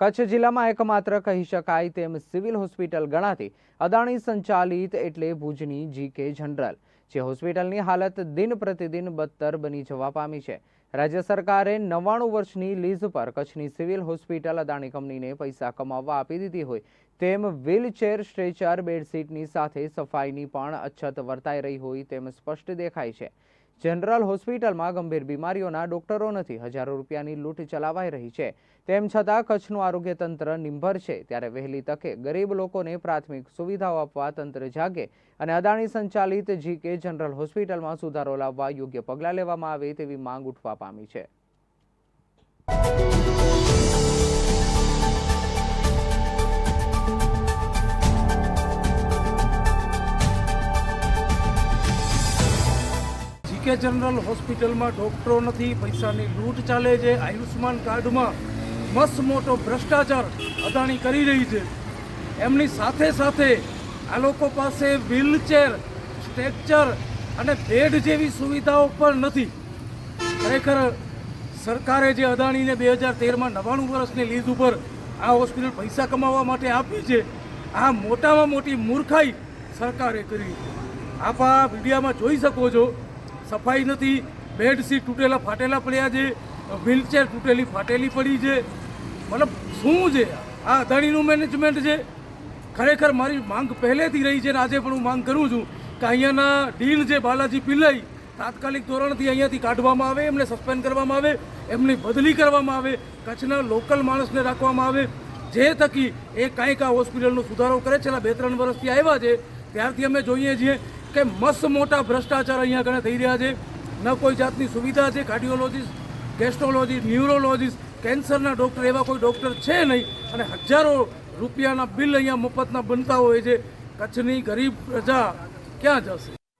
કચ્છ જિલ્લામાં એકમાત્ર કહી શકાય તેમ સિવિલ હોસ્પિટલ ગણાતી અદાણી સંચાલિત એટલે ભુજની જીકે જનરલ, જે હોસ્પિટલની હાલત દિન પ્રતિદિન બદતર બની જવા પામી છે. રાજ્ય સરકારે નવ્વાણું વર્ષની લીઝ પર કચ્છની સિવિલ હોસ્પિટલ અદાણી કંપનીને પૈસા કમાવવા આપી દીધી હોય તેમ વ્હીલચેર સ્ટ્રેચર બેડશીટની સાથે સફાઈની પણ અછત વર્તાઈ રહી હોય તેમ સ્પષ્ટ દેખાય છે. જનરલ હોસ્પિટલમાં ગંભીર બીમારીઓના ડોક્ટરો નથી. હજારો રૂપિયાની લૂંટ ચલાવાઈ રહી છે. તેમ છતાં કચ્છનું આરોગ્ય તંત્ર નિંભર છે. ત્યારે વહેલી તકે ગરીબ લોકોને પ્રાથમિક સુવિધાઓ આપવા તંત્ર જાગે અને અદાણી સંચાલિત જીકે જનરલ હોસ્પિટલમાં સુધારો લાવવા યોગ્ય પગલાં લેવામાં આવે તેવી માંગ ઉઠવા પામી છે. જીકે જનરલ હોસ્પિટલમાં ડૉક્ટરો નથી, પૈસાની લૂંટ ચાલે છે, આયુષ્યમાન કાર્ડમાં મસ્ત મોટો ભ્રષ્ટાચાર અદાણી કરી રહી છે. એમની સાથે સાથે આ લોકો પાસે વ્હીલચેર, સ્ટ્રેચર અને બેડ જેવી સુવિધાઓ પણ નથી. ખરેખર સરકારે જે અદાણીને બે હજાર તેરમાં નવ્વાણું વર્ષની લીઝ ઉપર આ હોસ્પિટલ પૈસા કમાવવા માટે આપી છે, આ મોટામાં મોટી મૂર્ખાઈ સરકારે કરી આપ આ મીડિયામાં જોઈ શકો છો સફાઈ નથી બેડશીટ તૂટેલા ફાટેલા પડ્યા છે, વ્હીલચેર તૂટેલી ફાટેલી પડી છે. મતલબ શું છે આ? અદાણીનું મેનેજમેન્ટ છે. ખરેખર મારી માંગ પહેલેથી રહી છે અને આજે પણ હું માંગ કરું છું કે અહીંયાના ડીલ જે બાલાજી પિલ્લઈ તાત્કાલિક ધોરણથી અહીંયાથી કાઢવામાં આવે, એમને સસ્પેન્ડ કરવામાં આવે, એમની બદલી કરવામાં આવે, કચ્છના લોકલ માણસને રાખવામાં આવે. જે થકી એ કાંઈક આ હોસ્પિટલનો સુધારો કરે. છેલ્લા બે ત્રણ વર્ષથી આવ્યા છે. ત્યારથી અમે જોઈએ છીએ કે મસ્ત મોટા ભ્રષ્ટાચાર અહીંયા આગળ થઈ રહ્યા છે. ન કોઈ જાતની સુવિધા છે કાર્ડિયોલોજીસ્ટ ગેસ્ટ્રોલોજીસ્ટ ન્યુરોલોજીસ્ટ કેન્સરના ડૉક્ટર, એવા કોઈ ડૉક્ટર છે નહીં. અને હજારો રૂપિયાના બિલ અહીંયા મફતના બનતા હોય છે. કચ્છની ગરીબ પ્રજા ક્યાં જશે?